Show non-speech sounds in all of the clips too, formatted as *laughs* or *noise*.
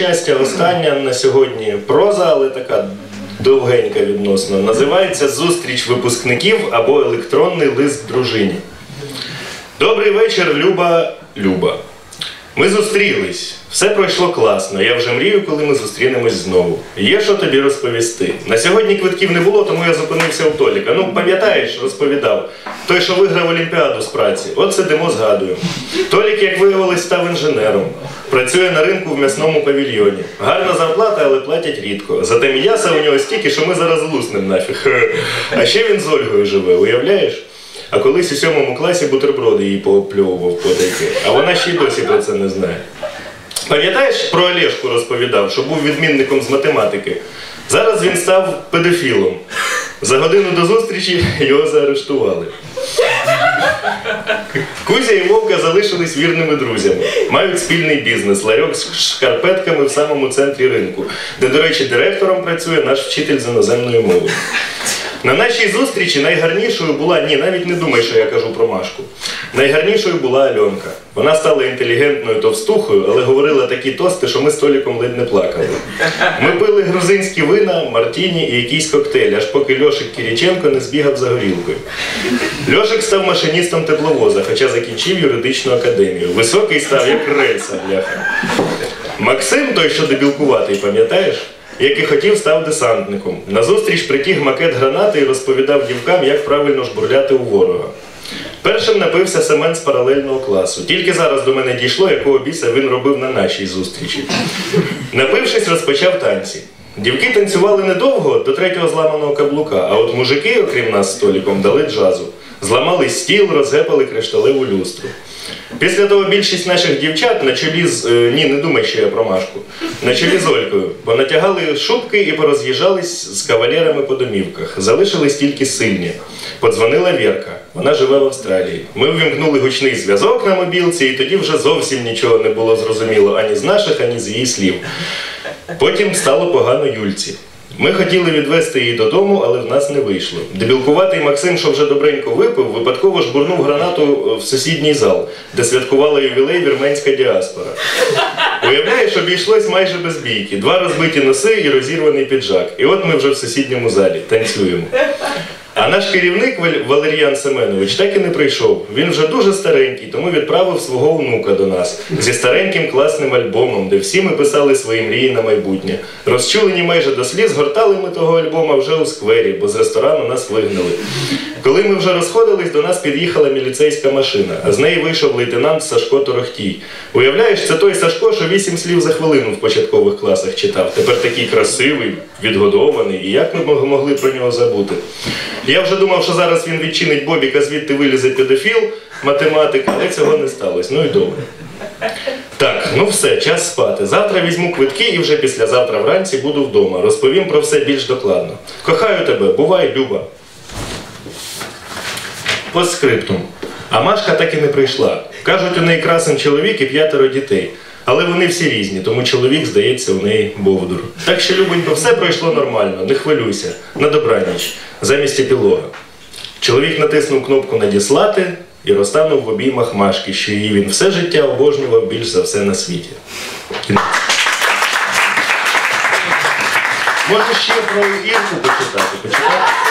щастя, остання на сьогодні проза, але така довгенька відносно. Називається Зустріч випускників або електронний лист дружині. Добрий вечір, Люба, Люба. Ми зустрілись. Все пройшло класно. Я вже мрію, коли ми зустрінемось знову. Є що тобі розповісти. На сьогодні квитків не було, тому я зупинився у Толіка. Ну, пам'ятаєш, розповідав. Той, що виграв Олімпіаду з праці. От сидимо, згадуємо. Толік, як виявилось, став інженером. Працює на ринку в м'ясному павільйоні. Гарна зарплата, але платять рідко. Зате м'яса у нього стільки, що ми зараз луснем нафіг. *laughs* А ще він з Ольгою живе, уявляєш? А колись у сьомому класі бутерброди їй поопльовував подайки. А вона ще й досі про це не знає. Пам'ятаєш, про Олешку розповідав, що був відмінником з математики. Зараз він став педофілом. За годину до зустрічі його заарештували. Кузя і Вовка залишились вірними друзями. Мають спільний бізнес, ларьок з шкарпетками в самому центрі ринку, де, до речі, директором працює наш вчитель з іноземної мови. На нашій зустрічі найгарнішою була, ні, навіть не думай, що я кажу про Машку. Найгарнішою була Альонка. Вона стала інтелігентною товстухою, але говорила такі тости, що ми з Толіком ледь не плакали. Ми пили грузинські вина, мартіні і якийсь коктейль, аж поки Льошик Кіріченко не збігав за горілкою. Льошик став машиністом тепловоза, хоча закінчив юридичну академію. Високий став, як рельса, бляха. Максим, той, що дебілкуватий, пам'ятаєш? Як і хотів, став десантником. Назустріч притіг макет гранати і розповідав дівкам, як правильно жбурляти у ворога. Першим напився Семен з паралельного класу. Тільки зараз до мене дійшло, якого біса він робив на нашій зустрічі. Напившись, розпочав танці. Дівки танцювали недовго до третього зламаного каблука, а от мужики, окрім нас з Толіком, дали джазу. Зламали стіл, розгепали кришталеву люстру. Після того більшість наших дівчат на чолі з. е, ні, не думай, що я про Машку. На чолі з Олькою. Понатягали шубки і пороз'їжджались з кавалерами по домівках. Залишились тільки сильні. Подзвонила Вірка. Вона живе в Австралії. Ми ввімкнули гучний зв'язок на мобілці, і тоді вже зовсім нічого не було зрозуміло ані з наших, ані з її слів. Потім стало погано Юльці. Ми хотіли відвести її додому, але в нас не вийшло. Дебілкуватий Максим, що вже добренько випив, випадково жбурнув гранату в сусідній зал, де святкувала ювілей вірменська діаспора. Уявляєш, обійшлось майже без бійки. Два розбиті носи і розірваний піджак. І от ми вже в сусідньому залі танцюємо. А наш керівник Вал- Валеріан Семенович так і не прийшов. Він вже дуже старенький, тому відправив свого онука до нас зі стареньким класним альбомом, де всі ми писали свої мрії на майбутнє. Розчулені майже до сліз, гортали ми того альбома вже у сквері, бо з ресторану нас вигнали. Коли ми вже розходились, до нас під'їхала міліцейська машина, а з неї вийшов лейтенант Сашко Торохтій. Уявляєш, це той Сашко, що вісім слів за хвилину в початкових класах читав. Тепер такий красивий, відгодований. І як ми могли про нього забути? Я вже думав, що зараз він відчинить Бобіка, звідти вилізе педофіл, математик, але цього не сталося. Ну і добре. Так, ну все, час спати. Завтра візьму квитки і вже післязавтра вранці буду вдома. Розповім про все більш докладно. Кохаю тебе, бувай, Люба. Постскриптум. А Машка так і не прийшла. Кажуть, у неї красен чоловік і п'ятеро дітей. Але вони всі різні, тому чоловік, здається, у неї бовдур. Так що, Любонько, все пройшло нормально, не хвилюйся. На добраніч, замість епілога. Чоловік натиснув кнопку Надіслати і розтанув в обіймах Машки, що її він все життя обожнював більш за все на світі. Може ще про Ірку почитати? Почитати?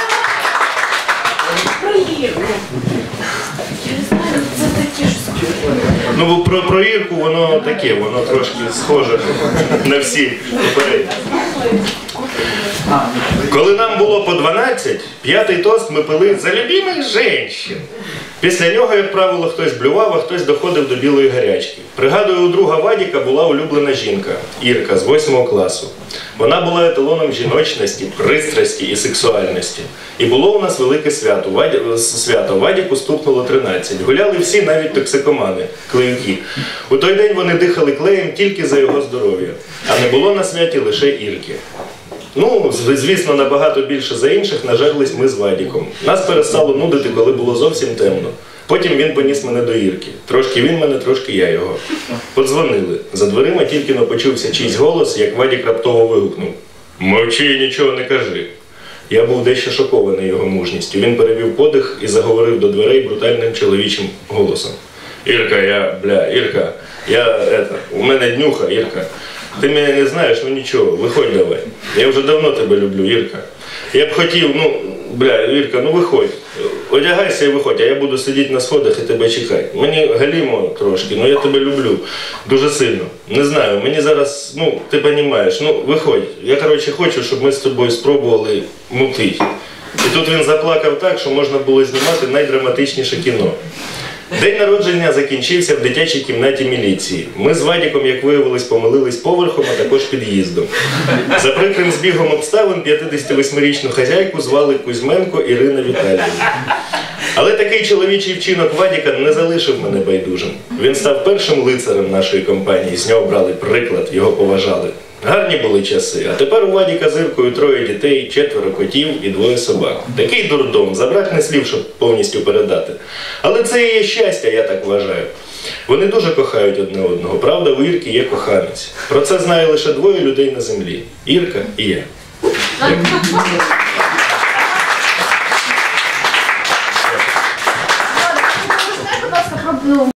Ну, про, про Ірку воно таке, воно трошки схоже на всі попередні. Коли нам було по 12, п'ятий тост ми пили за любимих женщин. Після нього, як правило, хтось блював, а хтось доходив до білої гарячки. Пригадую, у друга Вадіка була улюблена жінка Ірка з 8 класу. Вона була еталоном жіночності, пристрасті і сексуальності. І було у нас велике свято. Ваді... свято. Вадіку стукнуло 13. Гуляли всі, навіть токсикомани, клеюки. У той день вони дихали клеєм тільки за його здоров'я. А не було на святі лише Ірки. Ну, звісно, набагато більше за інших нажерлись ми з Вадіком. Нас перестало нудити, коли було зовсім темно. Потім він поніс мене до Ірки. Трошки він мене, трошки я його. Подзвонили. За дверима тільки но почувся чийсь голос, як Вадік раптово вигукнув: Мовчи, і нічого не кажи. Я був дещо шокований його мужністю. Він перевів подих і заговорив до дверей брутальним чоловічим голосом. Ірка, я, бля, Ірка, я, это, у мене днюха, Ірка. Ти мене не знаєш, ну нічого, виходь давай. Я вже давно тебе люблю, Ірка. Я б хотів, ну, бля, Ірка, ну виходь. Одягайся і виходь, а я буду сидіти на сходах і тебе чекати. Мені галімо трошки, ну я тебе люблю дуже сильно. Не знаю, мені зараз, ну, ти розумієш, ну виходь. Я коротше хочу, щоб ми з тобою спробували мутить. І тут він заплакав так, що можна було знімати найдраматичніше кіно. День народження закінчився в дитячій кімнаті міліції. Ми з Вадіком, як виявилось, помилились поверхом, а також під'їздом. За прикрим збігом обставин 58-річну хазяйку звали Кузьменко Ірина Віталіївна. Але такий чоловічий вчинок Вадіка не залишив мене байдужим. Він став першим лицарем нашої компанії. З нього брали приклад, його поважали. Гарні були часи, а тепер у Вадіка з Іркою троє дітей, четверо котів і двоє собак. Такий дурдом, забракне слів, щоб повністю передати. Але це і є щастя, я так вважаю. Вони дуже кохають одне одного. Правда, у Ірки є коханець. Про це знає лише двоє людей на землі: Ірка і я. Розкажи,